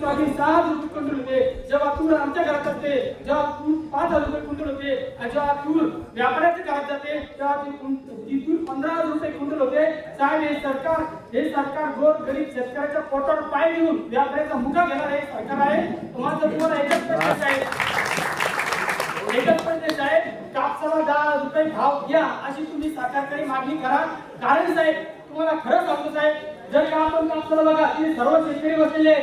Soybean सहा रुपये quintal होते जेव्हा तूर आमच्या घरात जाते जेव्हा तूर पाच हजार रुपये क्विंटल होते आणि जेव्हा तूर व्यापाऱ्याच्या घरात जाते तेव्हा ती ती तूर पंधरा हजार रुपये क्विंटल होते. साहेब हे सरकार हे सरकार गोर गरीब शेतकऱ्याच्या पोटावर पाय घेऊन व्यापाऱ्याचा मुका घेणार हे सरकार आहे. तुम्हाला तुम्हाला एकच प्रदेश आहे एकच प्रदेश आहे कापसाला दहा रुपये भाव घ्या अशी तुम्ही सरकारकडे मागणी करा. कारण साहेब तुम्हाला खरं सांगतो साहेब जर का आपण कापसाला बघा तिथे सर्व शेतकरी बसलेले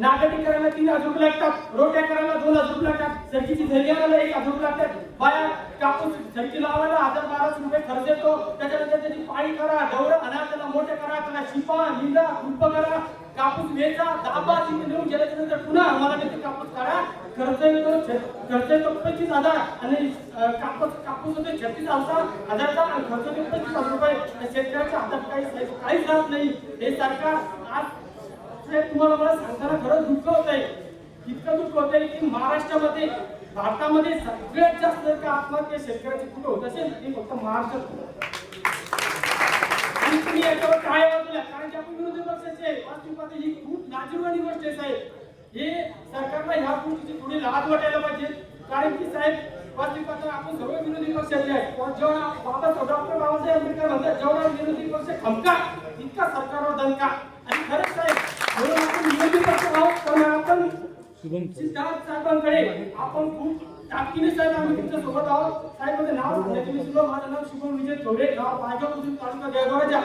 नागटी करायला तीन हजार लागतात रोट्या करायला दोन अजून लागतात. सरकीची झरी एक हजार लागतात. बाया कापूस सरकी लावायला हजार बाराशे रुपये खर्च येतो. त्याच्यानंतर त्याची पाळी करा डवरं आणा त्याला मोठे करा त्याला शिपा निंदा कुंप करा. कापूस वेचा दाबा तिथे नेऊन गेल्याच्यानंतर पुन्हा आम्हाला त्याचे कापूस काढा. खर्च येतो खर्च येतो पंचवीस हजार. आणि कापूस कापूस होते छत्तीस हजार हजारचा आणि खर्च येतो पंचवीस हजार रुपये. शेतकऱ्याच्या हातात काही काहीच राहत नाही. हे सरकार आज साहेब तुम्हाला मला सांगताना खरंच दुःख होत आहे इतकं दुःख होत आहे की महाराष्ट्रामध्ये भारतामध्ये सगळ्यात जास्त जर का आत्महत्या शेतकऱ्याची कुठं होत असेल ते फक्त महाराष्ट्रात आणि तुम्ही याच्यावर काय वाटलं कारण की आपण विरोधी पक्षाचे आहे. वास्तविक ही खूप लाजीरवाणी गोष्ट आहे साहेब. हे सरकारला ह्या गोष्टीची थोडी लाज वाटायला पाहिजे. कारण की साहेब वास्तविक आपण सर्व विरोधी पक्षाचे आहे. पण जेवढा बाबासाहेब डॉक्टर बाबासाहेब आंबेडकर म्हणतात जेवढा विरोधी पक्ष खमका इतका सरकारवर दणका. म्हणून आपण विरोधी पक्ष आहोत पण आपण साहेबांकडे आपण खूप ताकदीने साहेब आम्ही तुमच्यासोबत आहोत साहेबांचं नाव सांगितलं मी सुद्धा माझं नाव शुभम विजय थोडे गाव पायगाव तालुका देवगडच्या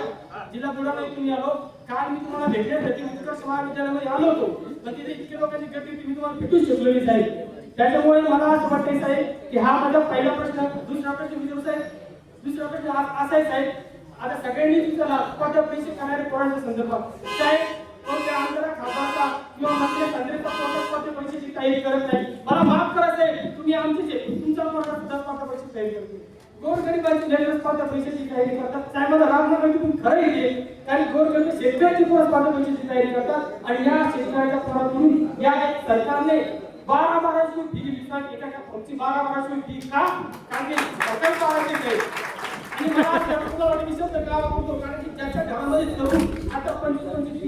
जिल्हा बुलढाणा इथून आलो काल मी तुम्हाला भेटले होते उत्कर्ष महाविद्यालयामध्ये आलो होतो पण तिथे इतके लोकांची गर्दी होती मी तुम्हाला भेटूच शकलो नाही साहेब त्याच्यामुळे मला असं वाटतंय साहेब की हा माझा पहिला प्रश्न दुसरा प्रश्न विचारू साहेब दुसरा प्रश्न असा आहे साहेब आता सगळ्यांनी तुमचा पद पैसे करणारे पोरांच्या संदर्भात साहेब कोणत्या आमदार खासदारचा किंवा मंत्री पैशाची तयारी करत नाही? मला माफ करा आहे तुम्ही आमचे तुमच्या पोराचा दस तयारी करतो गोरगरिबांची पैशाची तयारी करतात? साहेब मला तुम्ही खरं येते कारण गोरगरीब शेतकऱ्याची पैशाची तयारी करतात? आणि या शेतकऱ्याच्या पोरातून या सरकारने बारा बाराशे फी घेतली एका फॉर्मची बारा बाराशे फी का? कारण की सरकार पाळायचे आणि मला कारण की ज्याच्या घरामध्ये तरुण आता पंचवीस पंचवीस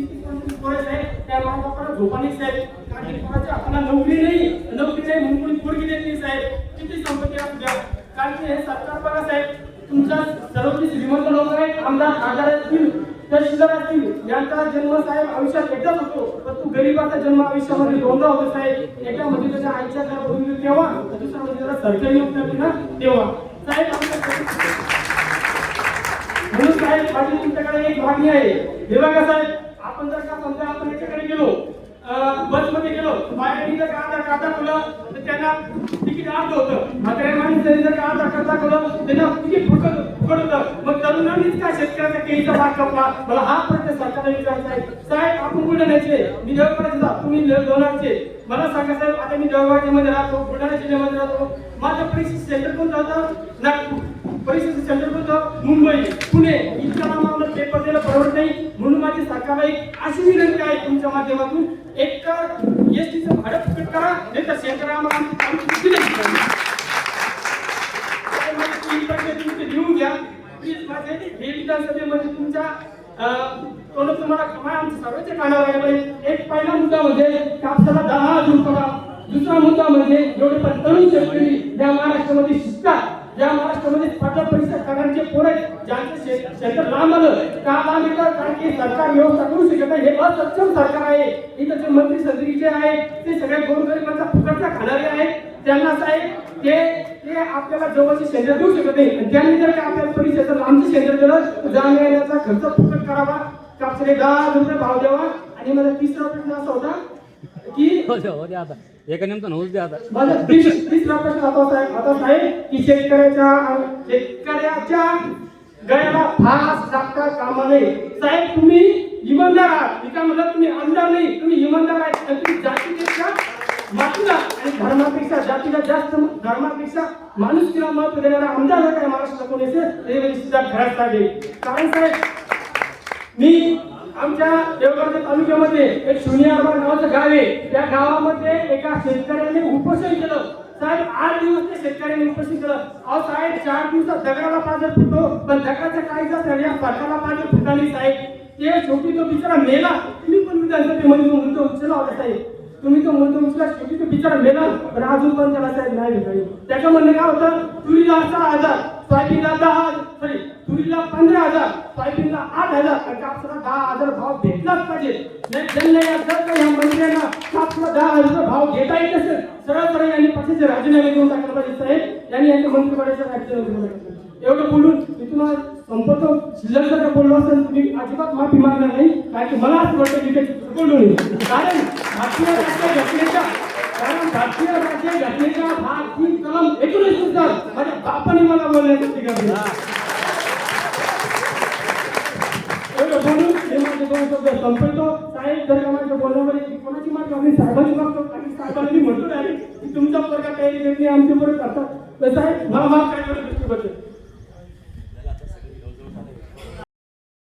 मायबापाला साहेब कारण की आपला नोकरी नाही नोकरी नाही म्हणून कोणी पोरगी देत नाही साहेब. किती संपत्ती असू द्या कारण की हे सरकार बघा साहेब तुमच्या सर्व श्रीमंत लोक आहेत आमदार खासदार असतील तहसीलदार असतील. यांचा जन्म साहेब आयुष्यात एकदाच होतो. पण तू गरीबाचा जन्म आयुष्यामध्ये दोनदा होतो साहेब. एका म्हणजे त्याच्या आईच्या घरात होऊन तेव्हा दुसरा म्हणजे त्याला सरकारी नोकरी होती ना तेव्हा. साहेब म्हणून साहेब माझी तुमच्याकडे एक मागणी आहे. हे बघा साहेब आपण जर का त्यांना किती फुकट फुकट होतं. मग तरुणांनीच का शेतकऱ्याचा केळीचा भाग कापला? मला हा प्रश्न सरकारला विचारायचा आहे. साहेब आपण बुलढाण्याचे मी देवगडाचे जा तुम्ही लोणारचे मला सांगा साहेब आता मी देवगडमध्ये राहतो बुलढाणा जिल्ह्यामध्ये राहतो. माझं परीक्षा सेंटर कोणतं होतं? नागपूर. परिस्थिती सेंटर कोणतं? मुंबई. पुणे. इतका नाम आम्हाला पेपर द्यायला परवडत नाही. म्हणून माझी सरकारला एक अशी विनंती आहे तुमच्या माध्यमातून. एक एस टीचं भाडं फुकट करा नाही तर सेंटर आम्हाला आमची- आमची किती नाही शिकवणार. काय माझे तीन पैसे तुमचे देऊन घ्या प्लीज माझे हे विधानसभेमध्ये तुमच्या अं, तुम्हाला काय आमचं सर्वांच्या कानावर आलं पाहिजे एक पहिला मुद्दा म्हणजे कापसाला दहा हजार रुपये दुसरा मुद्दा म्हणजे जेवढे पण तरुण शेतकरी ज्या महाराष्ट्रामध्ये शिकतात. ज्या महाराष्ट्रामध्ये स्पर्धा परीक्षा करण्याचे पोरं आहेत, ज्यांचं क्षेत्र लांब आलं का लांब येतात? कारण की सरकार व्यवस्था करू शकत नाही. हे असक्षम सरकार आहे. इथं जे मंत्री जे आहेत ते सगळ्या गोरगरिबांचा फुकटचा खाणारे आहेत. त्यांना साहेब ते ते आपल्याला जवळचे शेंद्र देऊ शकत नाही. त्यांनी जर का आपल्याला परीक्षेचं लांबचं शेंद्र दिलं जाण्या येण्याचा खर्च फुकट करावा. कापसाने दहा रुपये भाव द्यावा. आणि माझा तिसरा प्रश्न असा होता की हो हो द्या आता. एका नेमकं होऊच द्या आता. माझा तिस- तिसरा प्रश्न आता साहेब. आता साहेब की शेतकऱ्याच्या शेतकऱ्याच्या गळ्याला फास लागता कामा नये. साहेब तुम्ही इमानदार आहात. मी काय म्हणलं तुम्ही आमदार नाही तुम्ही इमानदार आहात. तुम्ही जातीपेक्षा आणि धर्मापेक्षा जातीला जास्त धर्मापेक्षा माणुसकीला महत्त्व देणारा आमदार काय महाराष्ट्र कोणी घरात लागेल कारण साहेब मी आमच्या देवगड तालुक्यामध्ये एक शून्यारबाग नावाचं गाव आहे. त्या गावामध्ये एका शेतकऱ्याने उपोषण केलं. साहेब आठ दिवस ते शेतकऱ्याने उपोषण केलं. अहो साहेब चार दिवसात दगडाला पाजर फुटतो पण दगडाच्या तर या सरकारला पाजर फुटाली साहेब. ते शेवटी तो बिचारा मेला. तुम्ही पण विधानसभेमध्ये तो मुद्दा उचलला होता साहेब तुम्ही तो म्हणतो उचला शेवटी तो बिचारा मेला पण अजून पण त्याला साहेब नाही त्याच्या म्हणणं काय होतं? तुरीला सहा हजार सोयाबीनला दहा सॉरी तुरीला पंधरा हजार सोयाबीनला आठ हजार आणि कापसाला दहा हजार भाव भेटलाच पाहिजे. नाही या मंत्र्यांना कापसाला दहा हजार भाव घेता येत असेल सरळ सरळ यांनी पक्षाचे राजीनामे देऊन टाकला पाहिजे साहेब. यांनी यांच्या मंत्रिमंडळाच्या राजीनामे एवढं बोलून मी तुम्हाला संपतो शिल्लक जर बोललो असेल तुम्ही अजिबात माफी मागणार नाही. कारण की मला असं वाटतं तिथे ते बोलू कारण भारतीय राज्य घटनेच्या कारण भारतीय राज्य घटनेच्या भाग तीन कलम एकोणीसनुसार माझ्या बापाने मला बोलण्याची अधिकार बोलून हे माझे दोन शब्द संपवतो. साहेब जर का माझ्या बोलण्यामध्ये कोणाची मागणी साहेबांची मागतो आणि साहेबांनी म्हटलं आहे की तुमचा वर्ग काही निर्णय आमचे बरोबर करतात. तर साहेब मला माफ काय